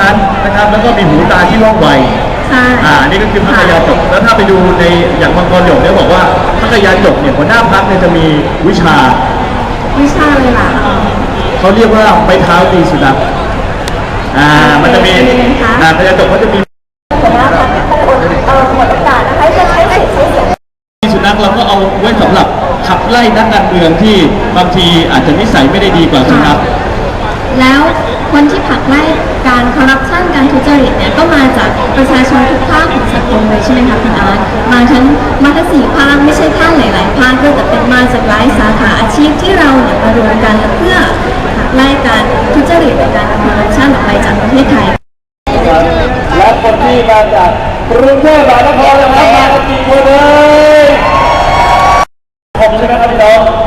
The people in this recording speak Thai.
ชั้นนะครับ แล้วก็มีหูตาที่ว่องไวใช่ อ่านี่ก็คือพัทยาจบ แล้วถ้าไปดูในอย่างมังกรหยกเนี่ยบอกว่าพัทยาจบเนี่ยหัวหน้าพักเนี่ยจะมีวิชาวิชาเลยล่ะเขาเรียกว่าไม้เท้าตีสุนัขอ่ามันจะมีเป็นยังไงคะอ่าพัทยาจบเขาจะมี หัวหน้าพักเออหมดโอกาสนะคะจะใช้สิทธิ์ใช้เสียงตีสุนัขเราก็เอาไว้สำหรับขับไล่นักการเมืองที่บางทีอาจจะนิสัยไม่ได้ดีกว่าสุนัขแล้วคนที่ผลักไล่ การคอร์รัปชันการทุจริตเนี่ยก็มาจากประชาชนทุกภาคของสังคมเลยใช่ไหมคะคุณอาร์ตมาทั้งมาทั้งสี่ภาคไม่ใช่แค่หลาย ๆ ภาคด้วยแต่เป็นมาจากหลายสาขาอาชีพที่เราเนี่ยมารวมกันเพื่อไล่การทุจริตและการคอร์รัปชันออกไปจากประเทศไทย และคนที่มาจากกรุงเทพมหานครนะครับมากันกี่คนเลยผมใช่ไหมครับพี่น้อง